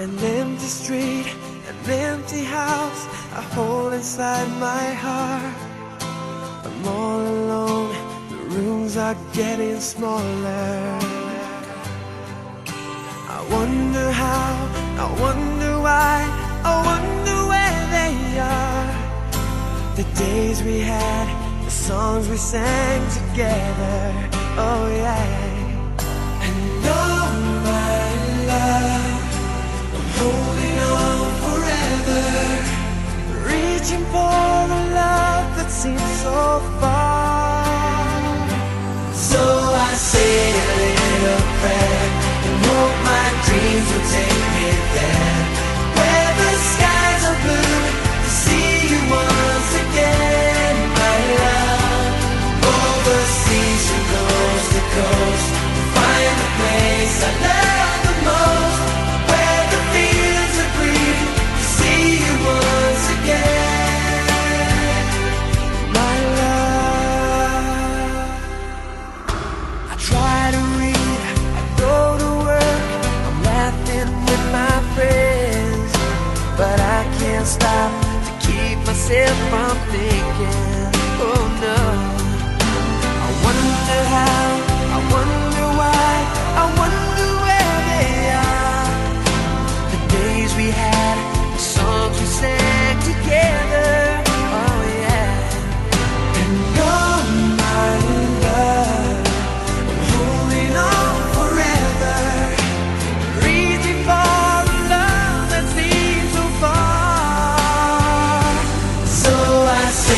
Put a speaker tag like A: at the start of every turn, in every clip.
A: An empty street, an empty house, a hole inside my heart. I'm all alone, the rooms are getting smaller. I wonder how, I wonder why, I wonder where they are. The days we had, the songs we sang together, oh yeah. stop to keep myself from thinking.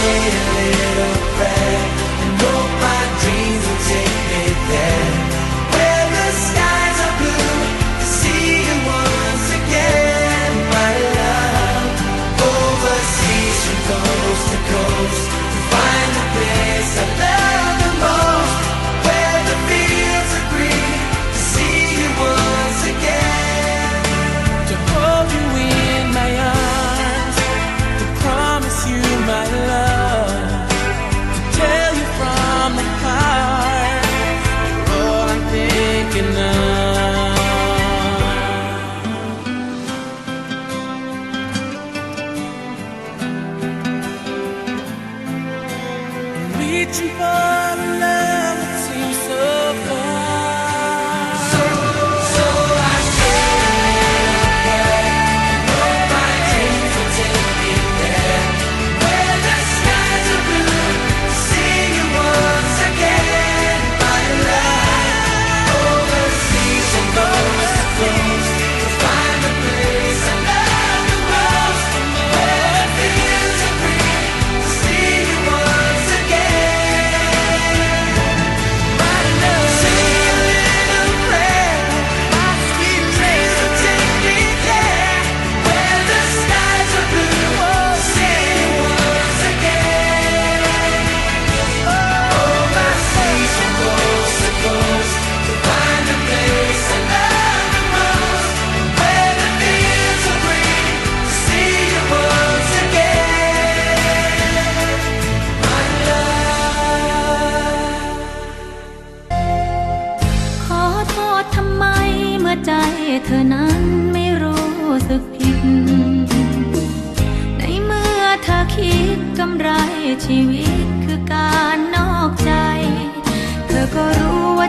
A: a little
B: back 知否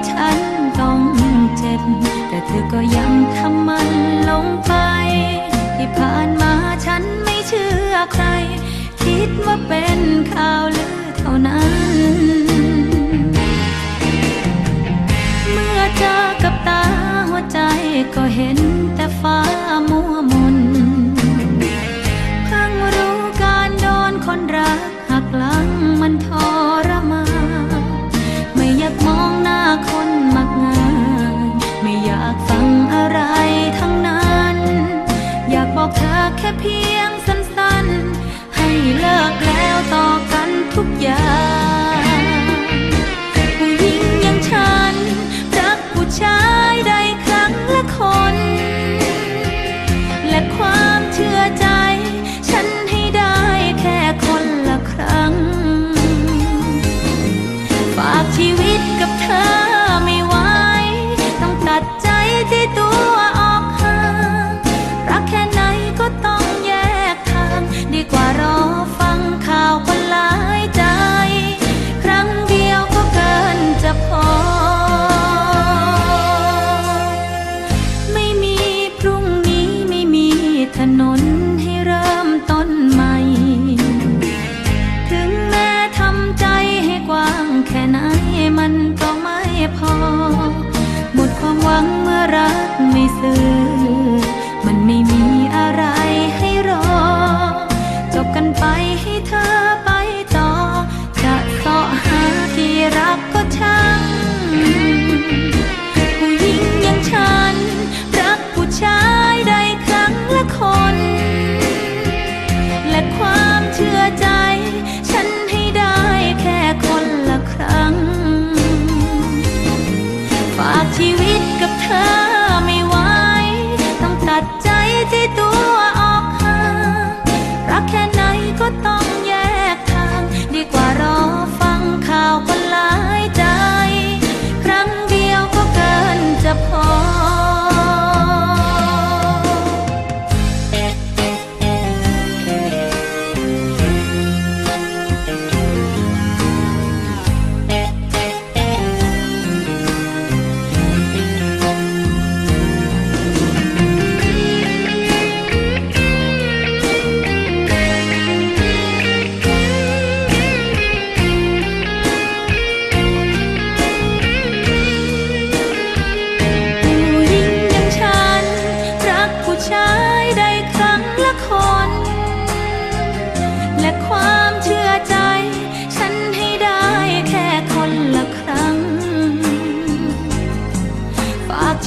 B: ฉันต้องเจ็บ แต่เธอก็ยังทำมันลงไป ที่ผ่านมาฉันไม่เชื่อใคร คิดว่าเป็นข่าว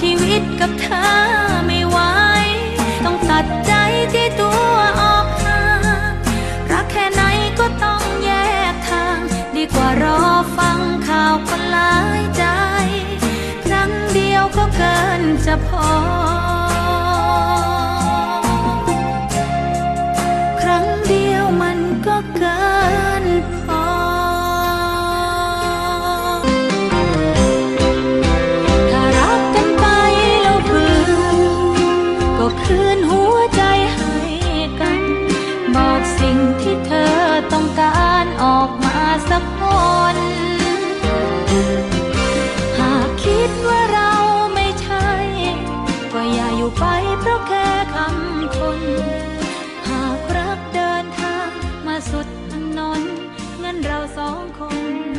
B: ชีวิตกับเธอไม่ไหว ต้องตัดใจที่ตัวออกห่างรักแค่ไหนก็ต้องแยกทาง ดีกว่ารอฟังข่าวคนหลายใจ ครั้งเดียวก็เกินจะพอ อยู่ไปเพราะแค่คำคน หากรักเดินทางมาสุดถนนงั้นเราสองคน